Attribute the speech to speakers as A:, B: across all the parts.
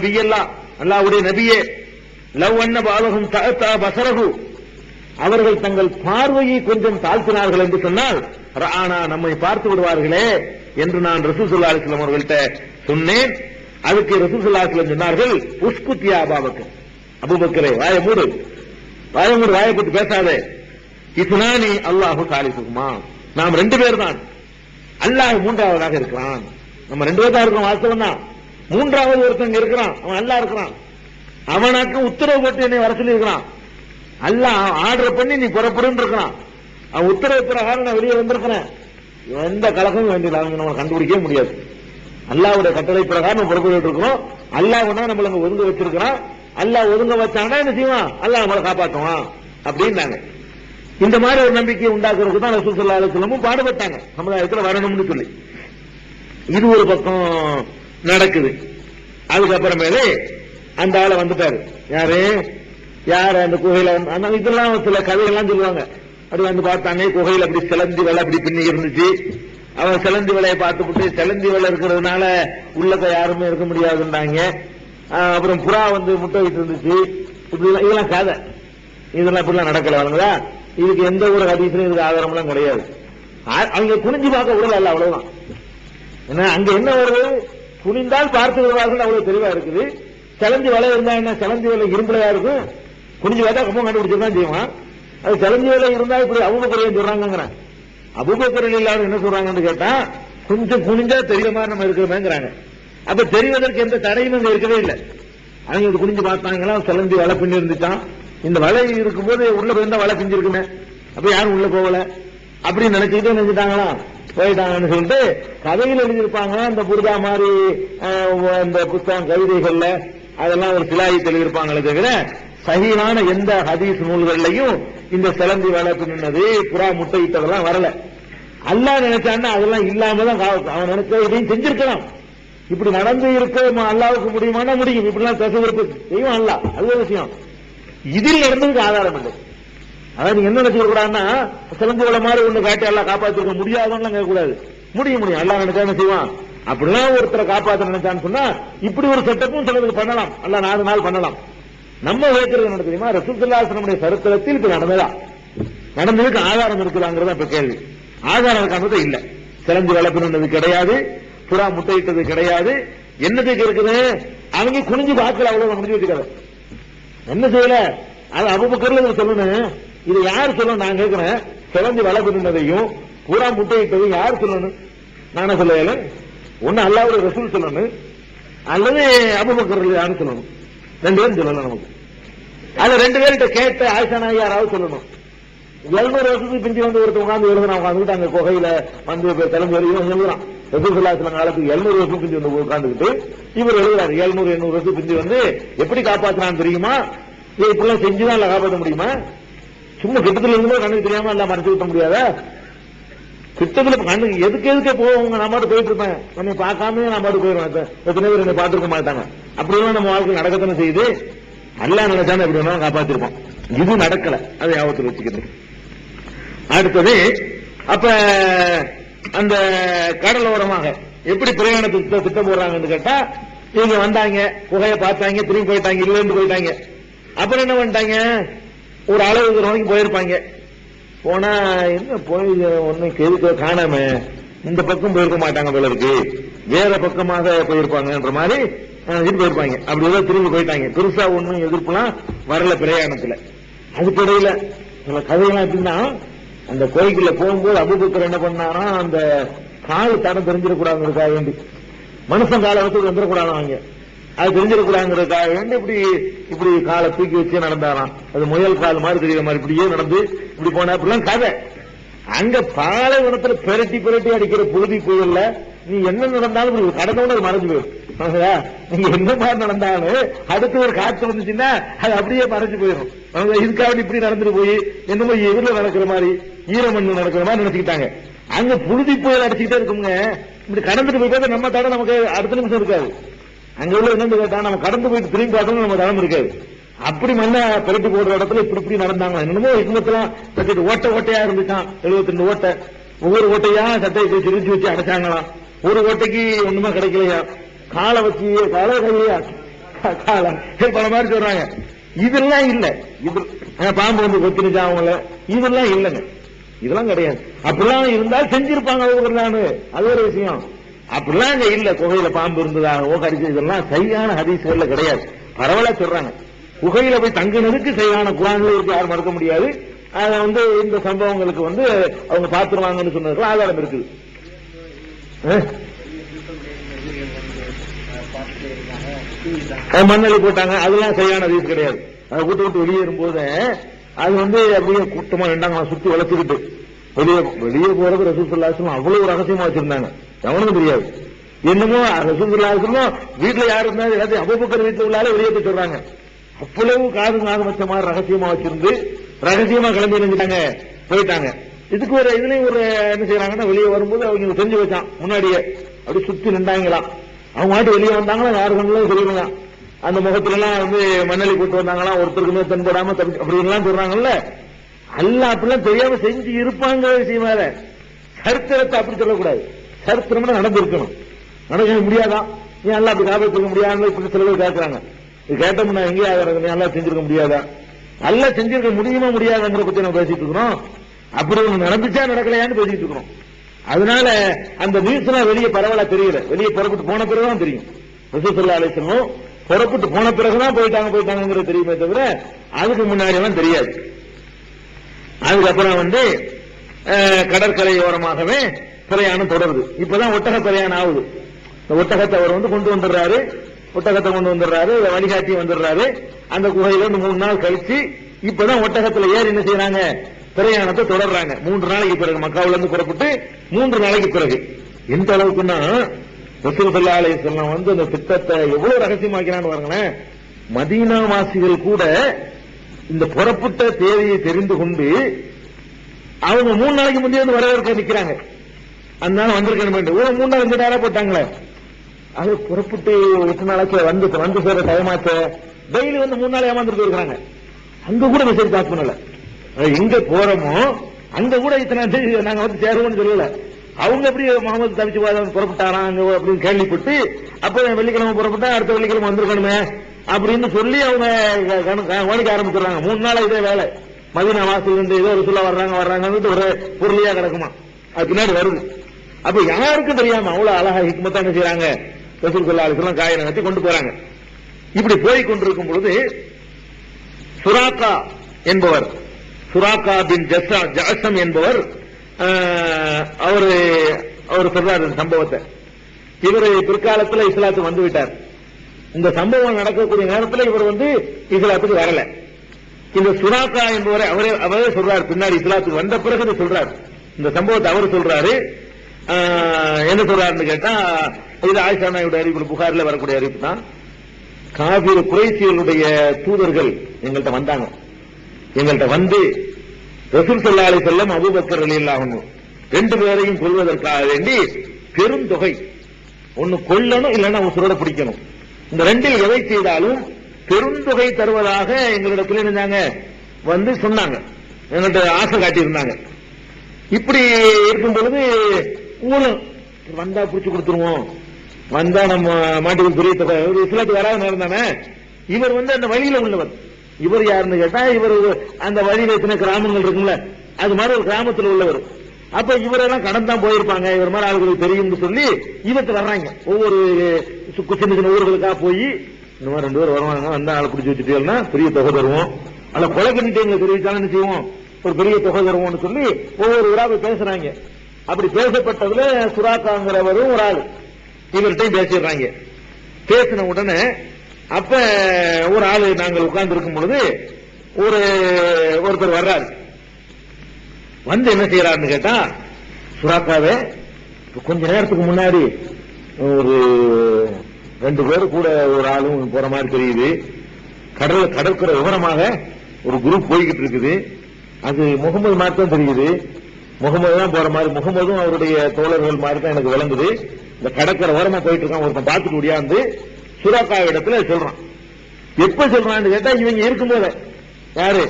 A: நபியல்லா அல்லாவுடைய நபியே லவ் அன்ன பாலகும் தகத்தா பசரகு. அவர்கள் தங்கள் பார்வையை கொஞ்சம் தாழ்த்தினார்கள் என்று சொன்னால் ஆனா நம்மை பார்த்து விடுவார்களே என்று நான் ரசூசுல்லா அலிஸ்லாம் அவர்கள்ட்ட சொன்னேன். அதுக்கு ரசூசுல்லா அலிஸ்லாம் சொன்னார்கள் உஸ்குத்தியா அபாபக்கர். அபுபக்கரே வாய மூடு. வாய மூடு வாய போட்டு பேசாதே. இஸ்னானி அல்லாஹு சாலிசுகுமா நாம் ரெண்டு பேர் தான் அல்லாஹ் மூன்றாவதாக இருக்கிறான் நம்ம ரெண்டு பேர் தான் இருக்கோம் வாஸ்தவம் தான் மூன்றாவது ஒருத்தன் இருக்கிறான். அவன் அல்லாஹ் இருக்கிறான். அவனாக்கு உத்தரவு போட்டு என்னை வர சொல்லி இருக்கிறான் அல்ல ஆர்டர் பண்ணி நீ புறப்படுன்னு இருக்கிறான். அவன் உத்தரவு பிரகாரம் நான் வெளியே வந்திருக்கிறேன். எந்த கலகமும் வேண்டியது அவங்க நம்ம கண்டுபிடிக்கவே முடியாது. அல்லாவுடைய கட்டளை பிரகாரம் நம்ம புறப்பட்டு இருக்கிறோம். அல்லாஹ் ஒன்னா நம்மள அங்க ஒதுங்க வச்சிருக்கிறான். அல்லாஹ் ஒதுங்க வச்சாங்கன்னா என்ன செய்வான்? அல்லாஹ் நம்மளை காப்பாற்றுவான். அப்படின்னாங்க. இந்த மாதிரி ஒரு நம்பிக்கையை உண்டாக்குறதுக்கு தான் ரசூல் ஸல்லல்லாஹு அலைஹி பாடுபட்டாங்க. சமுதாயத்தில் வரணும்னு சொல்லி. இது ஒரு பக்கம். நடக்குது. அதுக்கப்புறமேலே அந்த ஆளை வந்துட்டாரு. யாரு? யார் அந்த குகையில வந்து- அந்த இதெல்லாம் சில கதைகள்லாம் சொல்லுவாங்க. அப்படி வந்து பார்த்தாங்க குகையில அப்படி சிலந்தி வேலை அப்படி பின்னி இருந்துச்சு. அவன் சிலந்தி வேலையை பார்த்துவிட்டு சிலந்தி வேலை இருக்கிறதுனால உள்ளக்க யாருமே இருக்க முடியாதுன்றாங்க. அப்புறம் புறா வந்து முட்டை விட்டு இருந்துச்சு. இப்படிலாம் இதெல்லாம் கதை. இதெல்லாம் இப்படிலாம் நடக்கல வாங்களா இதுக்கு எந்த ஒரு அதிகத்திலும் இதுக்கு ஆதாரம்லாம் கிடையாது. ஆ- அவங்க குனிஞ்சு பார்க்க விடல அவ்வளவுதான். ஏன்னா அங்க என்ன வருது? குனிந்தால் பார்த்து விடுவார்கள் அவ்வளவு தெளிவா இருக்குது. செலஞ்சி வலை இருந்தா என்ன? செலஞ்சி வலை இரும்பலையா இருக்கும்? குனிஞ்சு பார்த்தா கம்பம் கண்டுபிடிச்சிருந்தா செய்வான். அது செலஞ்சி வலை இருந்தா இப்படி அபுபக்கரையும் சொல்றாங்கிறான் அபுபக்கரில் இல்லாத என்ன சொல்றாங்கன்னு கேட்டா கொஞ்சம் குனிஞ்சா தெரியற மாதிரி நம்ம இருக்கிறோமேங்கிறாங்க. அப்ப தெரிவதற்கு எந்த தடையும் அங்க இருக்கவே இல்லை. அவங்க இது குனிஞ்சு பார்த்தாங்களா? செலஞ்சி வலை பின்னி இருந்துச்சான் இந்த வலை இருக்கும்போது உள்ள போயிருந்தா வலை பிஞ்சிருக்குமே அப்ப யாரும் உள்ள போகல. அப்படின்னு நினைச்சுக்கிட்டு நினைச்சிட்டாங்களா? போயிட்டாங்கன்னு சொல்லிட்டு கதையில் எழுதியிருப்பாங்களா? இந்த புரிதா மாதிரி இந்த அந்த புஸ்தகம் கவிதைகள்ல அதெல்லாம் ஒரு சிலாயி எழுதியிருப்பாங்களே தவிர சகிலான எந்த ஹதீஸ் நூல்கள்லையும் இந்த சிலந்தி வேலை நின்னது புறா முட்டையிட்டதெல்லாம் வரல. அல்லாஹ் நினைச்சான்னா அதெல்லாம் இல்லாம தான் அவன் நினைச்ச இதையும் செஞ்சிருக்கலாம். இப்படி நடந்து இருக்க அல்லாவுக்கு முடியுமானா முடியும். இப்படிலாம் தசு இருக்கு. செய்யும் அல்ல அது ஒரு விஷயம். இதில் நடந்ததுக்கு ஆதாரம் இல்லை. அதாவது நீங்க என்ன நினைச்சுக்க கூடாதுன்னா சிலந்து மாதிரி ஒண்ணு காட்டி எல்லாம் காப்பாத்திருக்க முடியாதுன்னு கேட்க கூடாது. முடியும் முடியும். எல்லாம் நினைச்சா என்ன செய்வான்? அப்படிலாம் ஒருத்தரை காப்பாத்த நினைச்சான்னு சொன்னா இப்படி ஒரு செட்டப்பும் சிலருக்கு பண்ணலாம். அல்ல நாலு நாள் பண்ணலாம். நம்ம வைக்கிறது என்ன தெரியுமா? ரசூத்துல்லாசனமுடைய சரித்திரத்தில் இப்ப நடந்ததா? நடந்ததுக்கு ஆதாரம் இருக்குதாங்கிறதா இப்ப கேள்வி. ஆதாரம் காண்றது இல்ல. சிலம்பு வளர்ப்பினது கிடையாது புறா முட்டையிட்டது கிடையாது. என்னதுக்கு இருக்குது? அவங்க குனிஞ்சு பார்க்கல அவ்வளவு முடிஞ்சு வச்சுக்கிறது என்ன செய்யல? அது அவ்வளவு இதை சொல்லணும் இது யார் சொல்லணும்? நான் கேட்கிறேன் சிலந்தி வலை பின்னதையும் பூரா முட்டையிட்டதையும் யார் சொல்லணும்? நானே சொல்லல. ஒன்னு அல்லாவோட ரசூல் சொல்லணும். அல்லது அபுபக்கர் யாரும் சொல்லணும்? ரெண்டு பேரும் சொல்லணும் நமக்கு. அது ரெண்டு பேர்கிட்ட கேட்ட ஆயிஷா நாய் யாராவது சொல்லணும்? எழுநூறு வருஷத்துக்கு பிந்தி வந்து ஒருத்தர் உட்காந்து எழுதுனா உட்காந்துட்டு அங்க குகையில வந்து கிளம்பி வரையும் எழுதுறான். ரசூசுல்லாஸ்லாம் காலத்துக்கு எழுநூறு வருஷம் பிந்தி வந்து உட்காந்துக்கிட்டு இவர் எழுதுறாரு. எழுநூறு எண்ணூறு வருஷம் பிந்தி வந்து எப்படி காப்பாத்தினான்னு தெரியுமா? இது இப்படிலாம் செஞ்சுதான் இல்ல காப்பாற்ற முடியுமா? சும்மா கிட்டத்துல இருந்து கண்ணுக்கு தெரியாம எல்லாம் மறைச்சு விட்ட முடியாத? கிட்டத்துல கண்ணுக்கு எதுக்கு எதுக்கே போவாங்க நான் பாட்டு போயிட்டு இருப்பேன். நம்ம பார்க்காம நான் பாட்டு போயிருவேன் எத்தனை பேர் என்ன பார்த்துருக்க மாட்டாங்க. அப்படிலாம் நம்ம வாழ்க்கை நடக்கத்தானே செய்யுது? அல்லா நினைச்சானே எப்படி வேணாலும் காப்பாத்திருப்போம். இது நடக்கல. அதை ஞாபகத்தில் வச்சுக்கிட்டு. அடுத்தது அப்ப அந்த கடலோரமாக எப்படி பிரயாணத்துக்கு திட்டம் போடுறாங்கன்னு கேட்டா இவங்க வந்தாங்க குகையை பார்த்தாங்க திரும்பி போயிட்டாங்க இல்லைன்னு போயிட்டாங்க. அப்புறம் என்ன பண்ணிட்டாங்க? ஒரு அளவு தூரம் வரைக்கும் போயிருப்பாங்க. போனா என்ன போய் ஒன்னும் கேள்வி காணாம இந்த பக்கம் போயிருக்க மாட்டாங்க போல இருக்கு. வேற பக்கமாக போயிருப்பாங்கன்ற மாதிரி இது போயிருப்பாங்க. அப்படி ஏதோ திரும்பி போயிட்டாங்க. பெருசா ஒன்னும் எதிர்ப்புலாம் வரல பிரயாணத்துல. அதுக்கிடையில சில கதையெல்லாம் எப்படின்னா அந்த கோயிலுக்குள்ள போகும்போது அபுபக்கர் என்ன பண்ணாரா அந்த கால் தடம் தெரிஞ்சிடக்கூடாதுங்கிறதுக்காக வேண்டி. மனுஷன் காலை வச்சு வந்துடக்கூடாது அவங்க அது தெரிஞ்சிடக்கூடாதுங்கிறதுக்காக வேண்டி இப்படி இப்படி காலை தூக்கி வச்சு நடந்தாராம். அது முயல் கால் மாதிரி தெரியுற மாதிரி இப்படியே நடந்து இப்படி போனா அப்படிலாம் கதை. அங்க பாலைவனத்துல பிரட்டி பெரட்டி அடிக்கிற புழுதி புயல்ல நீ என்ன நடந்தாலும் இப்படி கடந்தவன அது மறைஞ்சு போயிடும். நீங்க என்ன மாதிரி நடந்தாலும் அடுத்து ஒரு காற்று வந்துச்சுன்னா அது அப்படியே மறைஞ்சு போயிடும். அவங்க இதுக்காக இப்படி நடந்துட்டு போய் என்னமோ எதிரில் நடக்கிற மாதிரி ஈரமண்ணு நடக்கிற மாதிரி நினைச்சுக்கிட்டாங்க. அங்க புழுதி புயல் அடிச்சுக்கிட்டே இருக்குங்க. இப்படி கடந்துட்டு போய் நம்ம தடை நமக்கு அடுத்த நிமிஷம் இருக்காது. அங்க உள்ள என்னன்னு கேட்டா நம்ம கடந்து போயிட்டு திரும்பி பார்த்தோம்னா நம்ம தடம் இருக்காது அப்படி மண்ண பிரட்டி போடுற இடத்துல இப்படி இப்படி நடந்தாங்க. என்னமோ ஹிக்மத்தெல்லாம் தட்டிட்டு ஓட்டை ஓட்டையா இருந்துச்சான் எழுபத்தி ரெண்டு ஓட்டை. ஒவ்வொரு ஓட்டையா சட்டையை வச்சு வச்சு அடைச்சாங்களாம் ஒரு ஓட்டைக்கு ஒண்ணுமே கிடைக்கலையா? காலை வச்சு காலை கையா காலம் பல மாதிரி சொல்றாங்க. இதெல்லாம் இல்ல. இது பாம்பு வந்து கொத்தினுச்சா அவங்கள? இதெல்லாம் இல்லைங்க. இதெல்லாம் கிடையாது. அப்படிலாம் இருந்தால் செஞ்சிருப்பாங்க அவங்க அது ஒரு விஷயம். அப்படிலாம் அங்க இல்ல. குகையில பாம்பு இருந்ததாகவோ கடிச்சு இதெல்லாம் சரியான ஹதீஸ்கள்ல கிடையாது. பரவலா சொல்றாங்க. குகையில போய் தங்கினதுக்கு சரியான குரான்ல இருக்கு. யாரும் மறுக்க முடியாது. அத வந்து இந்த சம்பவங்களுக்கு வந்து அவங்க பாத்துருவாங்கன்னு சொன்னதுக்கு ஆதாரம் இருக்குது. அஹ்? போட்டாங்க. அதெல்லாம் சரியான ஹதீஸ் கிடையாது. அதை விட்டு வெளியேறும் போது அது வந்து அப்படியே கூட்டமா நின்றாங்க சுத்தி வளர்த்துக்கிட்டு வெளியே வெளியே போறது ரசூசுல்லாசலம் அவ்வளவு ரகசியமா வச்சிருந்தாங்க. எவனுக்கும் தெரியாது. என்னமோ ரசூசுல்லாசலம் வீட்டுல யாரு இருந்தாலும் எல்லாத்தையும் அபுபக்கர் வீட்டுல உள்ளாலே வெளியே போய் சொல்றாங்க. அவ்வளவு காது காது வச்ச மாதிரி ரகசியமா வச்சிருந்து ரகசியமா கிளம்பி நினைஞ்சாங்க போயிட்டாங்க. இதுக்கு ஒரு இதுலயும் ஒரு என்ன செய்யறாங்கன்னா வெளியே வரும்போது அவங்க தெரிஞ்சு வச்சான். முன்னாடியே. அப்படி சுத்தி நின்றாங்களாம். அவங்க மாட்டு வெளியே வந்தாங்களா யாரு கண்ணிலும் சொல்லுவாங்க அந்த முகத்துல எல்லாம் வந்து மண்ணலி போட்டு வந்தாங்களா ஒருத்தருக்குமே தென்படாம தப்பி அப்படின்லாம் சொல்றாங்கல்ல. அல்ல அப்படிலாம் தெரியாம செஞ்சு இருப்பாங்க விஷயம் வேற சரித்திரத்தை அப்படி சொல்லக்கூடாது. சரித்திரம்னா நடந்திருக்கணும். நடக்க முடியாதான் நீ எல்லாம் அப்படி காப்பாற்றிக்க முடியாதுன்னு இப்படி சில பேர் கேட்கறாங்க இது கேட்டோம்னா எங்கேயா ஆகிறது நீ நல்லா செஞ்சிருக்க முடியாதா? நல்லா செஞ்சிருக்க முடியுமா முடியாதுங்கிற பத்தி நம்ம பேசிட்டு இருக்கிறோம். அப்படி ஒன்று நடந்துச்சா நடக்கலையான்னு பேசிட்டு இருக்கிறோம். அதனால அந்த நியூஸ் எல்லாம் வெளியே பரவாயில்ல தெரியல. வெளியே புறப்பட்டு போன பிறகுதான் தெரியும். ரசூசல்லா அலிசனும் புறப்பட்டு போன பிறகுதான் போயிட்டாங்க போயிட்டாங்கிறது தெரியுமே தவிர அதுக்கு முன்னாடி எல்லாம் தெரியாது. அதுக்கப்புறம் வந்து கடற்கரையோரமாகவே கடற்கரை ஓரமாகவே பிரயாணம் தொடருது. இப்பதான் ஒட்டக பிரயாணம் ஆகுது. இந்த ஒட்டகத்தை அவர் வந்து கொண்டு வந்துடுறாரு. ஒட்டகத்தை கொண்டு வந்துடுறாரு. வழிகாட்டி வந்துடுறாரு. அந்த குகையில இருந்து மூணு நாள் கழிச்சு இப்பதான் ஒட்டகத்துல ஏறி என்ன செய்யறாங்க? பிரயாணத்தை தொடர்றாங்க. மூன்று நாளைக்கு பிறகு மக்காவில இருந்து புறப்பட்டு மூன்று நாளைக்கு பிறகு. எந்த அளவுக்குன்னா ரசூல் சல்லா வந்து அந்த திட்டத்தை எவ்வளவு ரகசியமாக்கிறான்னு பாருங்களேன். மதீனாவாசிகள் கூட இந்த புறப்பட்ட தேதியை தெரிந்து கொண்டு அவங்க மூணு நாளைக்கு முந்தைய வந்து வரவேற்க நிக்கிறாங்க. அதனால வந்திருக்கணும் வேண்டும் ஒரு மூணு நாள் அஞ்சு நேரம் போட்டாங்களே. அது புறப்பட்டு எட்டு நாளைக்கு வந்து வந்து சேர டைமாச்ச டெய்லி வந்து மூணு நாள் ஏமாந்துட்டு இருக்கிறாங்க அங்க கூட மெசேஜ் பாஸ் பண்ணல. அது எங்க போறோமோ? அங்க கூட இத்தனை நாங்க வந்து சேருவோம்னு சொல்லல. அவங்க எப்படி முகமது தவிச்சு வாதம் புறப்பட்டாராம் அங்க அப்படின்னு கேள்விப்பட்டு அப்ப வெள்ளிக்கிழமை புறப்பட்டா அடுத்த வெள்ளிக்கிழமை வந்திருக்கணுமே அப்படின்னு சொல்லி அவங்க கவனிக்க ஆரம்பிச்சிடுறாங்க. மூணு நாள் இதே வேலை. மதினா வாசல் இருந்து ஏதோ ஒரு சொல்ல வர்றாங்க வர்றாங்கன்னு ஒரு பொருளியா கிடக்குமா. அது பின்னாடி வருது. அப்ப யாருக்கும் தெரியாம அவ்வளவு அழகா ஹிக்மத்தா என்ன செய்யறாங்க ரசூல் சல்லா அலிஸ்லாம் நகர்த்தி கொண்டு போறாங்க. இப்படி போய் கொண்டிருக்கும் பொழுது சுராக்கா என்பவர் சுராக்கா பின் ஜஸ்ஸா ஜாசம் என்பவர் ஆஹ், அவரு அவர் சொல்றாரு இந்த சம்பவத்தை. இவர் பிற்காலத்துல இஸ்லாத்துக்கு வந்து விட்டார். இந்த சம்பவம் நடக்கக்கூடிய நேரத்தில் இவர் வந்து இஸ்லாத்துக்கு வரல. இந்த சுராக்கா என்பவரை அவரே அவரே சொல்றாரு. பின்னாடி இஸ்லாத்துக்கு வந்த பிறகு சொல்றாரு. இந்த சம்பவத்தை அவர் சொல்றாரு. என்ன சொல்றாருன்னு கேட்டா இது ஆயிஷா அறிவிப்பு புகாரில் வரக்கூடிய அறிவிப்பு தான். காபிர் குறைசியலுடைய தூதர்கள் எங்கள்கிட்ட வந்தாங்க. எங்கள்கிட்ட வந்து ரசூல் ஸல்லல்லாஹு அலைஹி அபுபக்கர் அபூபக்கர் ரெண்டு பேரையும் கொல்வதற்காக வேண்டி பெரும் தொகை. ஒன்னு கொல்லணும் இல்லைன்னா உசுரோட பிடிக்கணும். இந்த ரெண்டில் எதை செய்தாலும் பெருந்தொகை தருவதாக எங்களோட பிள்ளைங்க வந்து சொன்னாங்க. எங்கள்கிட்ட ஆசை காட்டியிருந்தாங்க. இப்படி இருக்கும் பொழுது ஊழல். வந்தா பிடிச்சு கொடுத்துருவோம். வந்தா நம்ம மாட்டுக்கு பெரிய தொகை. இவர் இஸ்லாத்துக்கு வராத நேரம் தானே? இவர் வந்து அந்த வழியில உள்ளவர். இவர் யாருன்னு கேட்டா இவர் அந்த வழியில எத்தனை கிராமங்கள் இருக்கும்ல. அது மாதிரி ஒரு கிராமத்தில் உள்ளவர். அப்ப இவரெல்லாம் கடந்தான் போயிருப்பாங்க. இவர் மாதிரி ஆளுகளுக்கு தெரியும்னு சொல்லி இவத்து வர்றாங்க. ஒவ்வொரு சு- சின்ன சின்ன ஊர்களுக்காக போய் இந்த மாதிரி ரெண்டு பேர் வருவாங்க. வந்தா ஆளை பிடிச்சி வச்சுட்டீங்கன்னா பெரிய தொகை தருவோம். அதில் கொலை பண்ணிட்டு எங்களுக்கு தெரிவித்தாலும் என்ன செய்வோம்? ஒரு பெரிய தொகை தருவோம்னு சொல்லி ஒவ்வொரு ஊராக போய் பேசுறாங்க. அப்படி பேசப்பட்டதுல சுறாக்காங்கிறவரும் ஒரு ஆள். இவர்கிட்டையும் பேசிடுறாங்க. பேசின உடனே அப்ப ஒரு ஆளு நாங்கள் உட்கார்ந்து இருக்கும் பொழுது ஒரு ஒருத்தர் வர்றாரு. வந்து என்ன செய்யறாருன்னு கேட்டா சுறாக்காவே கொஞ்ச நேரத்துக்கு முன்னாடி ஒரு ரெண்டு பேர் கூட ஒரு ஆளும் போற மாதிரி தெரியுது. கடல் கடற்கரை விவரமாக ஒரு குரூப் போய்கிட்டு இருக்குது. அது முகமது மாதிரி தான் தெரியுது. முகமது தான் போற மாதிரி முகமதும் அவருடைய தோழர்கள் மாதிரி தான் எனக்கு விளங்குது. இந்த கடற்கரை ஓரமா போயிட்டு இருக்கான் ஒருத்தன் பார்த்துட்டு முடியாது சுராக்கா இடத்துல சொல்றான். எப்ப சொல்றான்னு கேட்டா இவங்க இருக்கும்போது யாரு?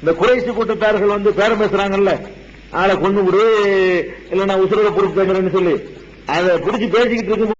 A: இந்த குறைசி கூட்டத்தார்கள் வந்து பேரம் பேசுறாங்கல்ல. ஆளை கொண்டு விடு இல்லைன்னா உசுரோட பொறுப்பு சொல்லி. அதை பிடிச்சு பேசிக்கிட்டு இருக்கும்